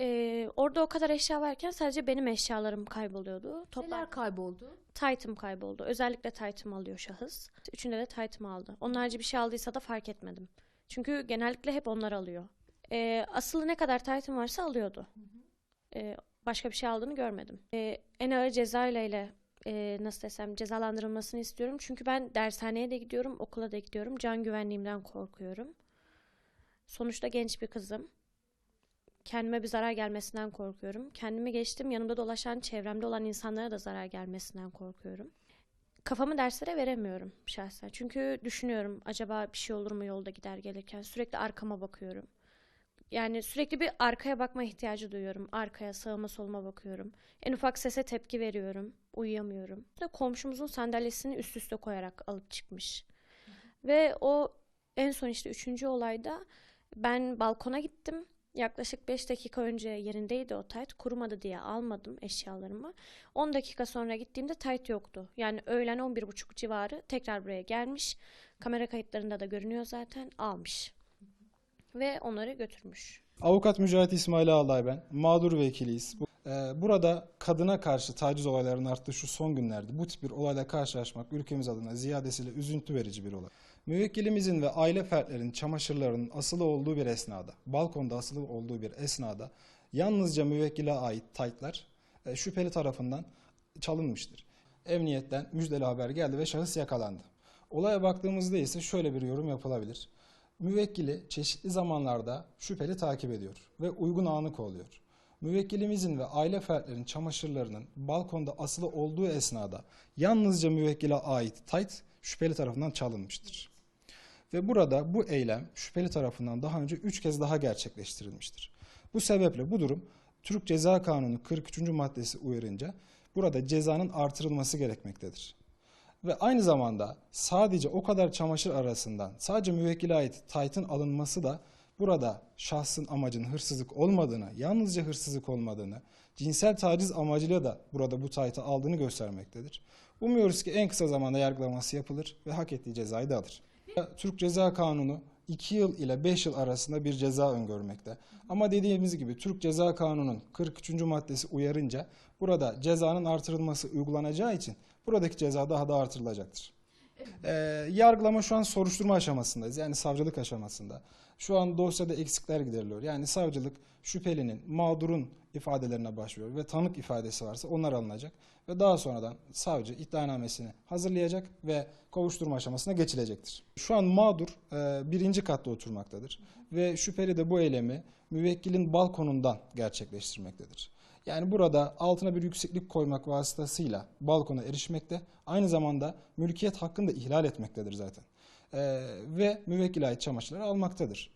Ee, orada o kadar eşya varken sadece benim eşyalarım kayboluyordu. Toplar Neler kayboldu? Taytım kayboldu. Özellikle taytım alıyor şahıs. Üçünde de taytım aldı. Onun harici bir şey aldıysa da fark etmedim. Çünkü genellikle hep onlar alıyor. Ee, asılı ne kadar taytım varsa alıyordu. Ee, başka bir şey aldığını görmedim. Ee, en ağır ceza ile e, nasıl desem cezalandırılmasını istiyorum. Çünkü ben dershaneye de gidiyorum, okula da gidiyorum. Can güvenliğimden korkuyorum. Sonuçta genç bir kızım. Kendime bir zarar gelmesinden korkuyorum. Kendimi geçtim, yanımda dolaşan, çevremde olan insanlara da zarar gelmesinden korkuyorum. Kafamı derslere veremiyorum şahsen. Çünkü düşünüyorum acaba bir şey olur mu yolda gider gelirken. Sürekli arkama bakıyorum. Yani sürekli bir arkaya bakma ihtiyacı duyuyorum. Arkaya, sağıma, soluma bakıyorum. En ufak sese tepki veriyorum. Uyuyamıyorum. Ve Komşumuzun sandalyesini üst üste koyarak alıp çıkmış. Ve o en son işte üçüncü olayda ben balkona gittim. Yaklaşık 5 dakika önce yerindeydi o tayt. Kurumadı diye almadım eşyalarımı. 10 dakika sonra gittiğimde tayt yoktu. Yani öğlen 11.30 civarı tekrar buraya gelmiş. Kamera kayıtlarında da görünüyor zaten. Almış. Ve onları götürmüş. Avukat Mücahit İsmail Ağlay ben. Mağdur vekiliyiz. Ee, Burada kadına karşı taciz olaylarının arttığı şu son günlerde bu tip bir olayla karşılaşmak ülkemiz adına ziyadesiyle üzüntü verici bir olay. Müvekkilimizin ve aile fertlerinin çamaşırlarının asılı olduğu bir esnada, balkonda asılı olduğu bir esnada yalnızca müvekkile ait taytlar e, şüpheli tarafından çalınmıştır. Emniyetten müjdeli haber geldi ve şahıs yakalandı. Olaya baktığımızda ise şöyle bir yorum yapılabilir. Müvekkili çeşitli zamanlarda şüpheli takip ediyor ve uygun anı kolluyor. Müvekkilimizin ve aile fertlerinin çamaşırlarının balkonda asılı olduğu esnada yalnızca müvekkile ait tayt şüpheli tarafından çalınmıştır. Ve burada bu eylem şüpheli tarafından daha önce 3 kez daha gerçekleştirilmiştir. Bu sebeple bu durum Türk Ceza Kanunu 43. maddesi uyarınca burada cezanın artırılması gerekmektedir. Ve aynı zamanda sadece o kadar çamaşır arasından sadece müvekkile ait taytın alınması da burada şahsın amacının hırsızlık olmadığını, yalnızca hırsızlık olmadığını, cinsel taciz amacıyla da burada bu taytı aldığını göstermektedir. Umuyoruz ki en kısa zamanda yargılaması yapılır ve hak ettiği cezayı da alır. Türk Ceza Kanunu 2 yıl ile 5 yıl arasında bir ceza öngörmekte. Ama dediğimiz gibi Türk Ceza Kanunu'nun 43. maddesi uyarınca burada cezanın artırılması uygulanacağı için buradaki ceza daha da artırılacaktır. Ee, yargılama şu an soruşturma aşamasındayız. Yani savcılık aşamasında. Şu an dosyada eksikler gideriliyor. Yani savcılık şüphelinin, mağdurun ifadelerine başvuruyor ve tanık ifadesi varsa onlar alınacak. Ve daha sonradan savcı iddianamesini hazırlayacak ve kovuşturma aşamasına geçilecektir. Şu an mağdur e, birinci katta oturmaktadır. Ve şüpheli de bu eylemi müvekkilin balkonundan gerçekleştirmektedir. Yani burada altına bir yükseklik koymak vasıtasıyla balkona erişmekte, aynı zamanda mülkiyet hakkını da ihlal etmektedir zaten. Ee, ve müvekkil ait çamaşırları almaktadır.